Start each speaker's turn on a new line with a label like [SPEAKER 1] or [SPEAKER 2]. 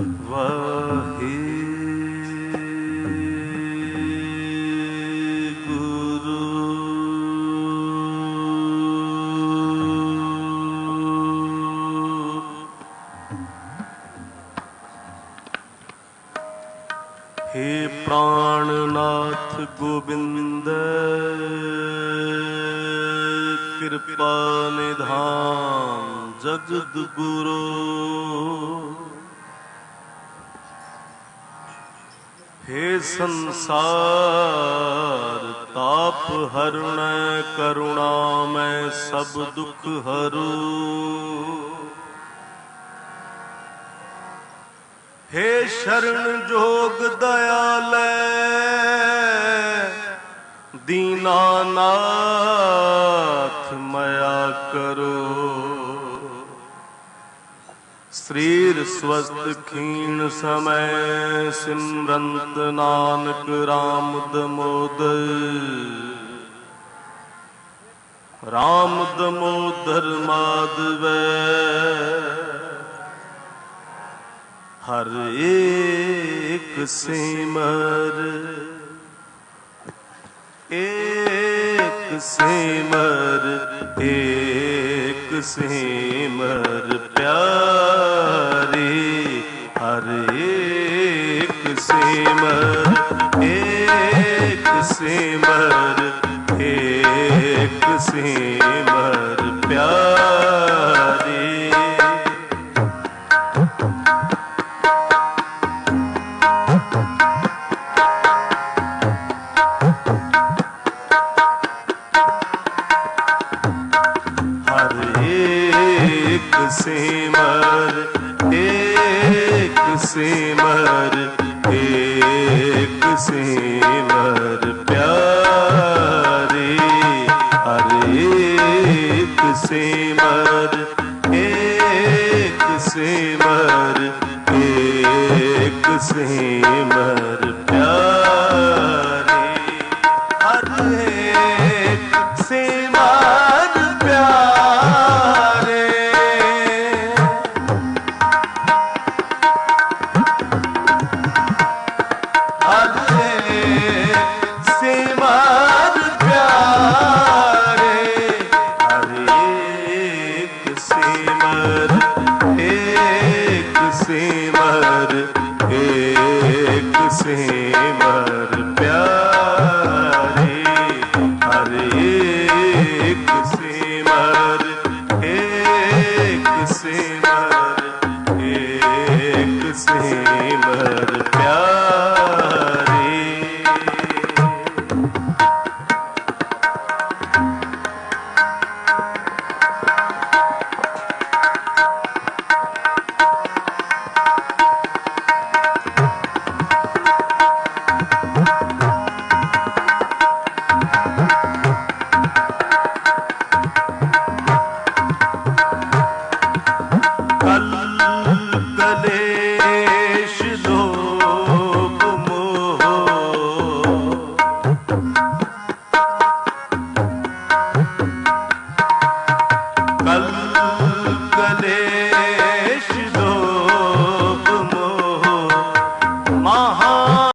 [SPEAKER 1] ਵਾਹਿਗੁਰੂ। ਹੇ ਪ੍ਰਾਣਨਾਥ ਗੋਬਿੰਦ ਕਿਰਪਾ ਨਿਧਾਨ ਜਗਤ ਗੁਰੂ। ਸੰਸਾਰ ਤਾਪ ਹਰਣੈ ਕਰੁਣਾ ਮੈਂ ਸਭ ਦੁਖ ਹਰੂ। ਹੇ ਸ਼ਰਨ ਜੋਗ ਦਇਆਲੈ ਦੀਨਾਨਾਥ ਮਇਆ ਸਰੀਰ ਸਵਸਤ ਖੀਣ ਸਮੈ ਸਿਮਰੰਤ ਨਾਨਕ RAM ਦਮੋਦ RAM ਦਮੋਦਰ ਮਾਧਵੈ। ਹਰ ਏਕ ਸਿਮਰ। ਏਕ ਸਿਮਰ ਏਕ ਸਿਮਰ, ਪਿਆਰੇ ਹਰੇ ਏਕ ਸਿਮਰ ਏਕ ਸਿਮਰ ਏਕ ਸਿਮਰ ਪਿਆਰੇ। ਹਰ ਏਕ ਸਿਮਰ ਸਿਮਰ ਏਕ ਸਿਮਰ ਪਿਆਰੇ ਹਰ ਏਕ ਸਿਮਰ ਏਕ ਸਿਮਰ ਏਕ ਸਿਮਰ ਸਿਮਰ ਏਕ ਸਿਮਰ ਪਿਆਰੇ ਹਰ ਏਕ ਸਿਮਰ ਏਕ ਸਿਮਰ ਏਕ ਸਿਮਰ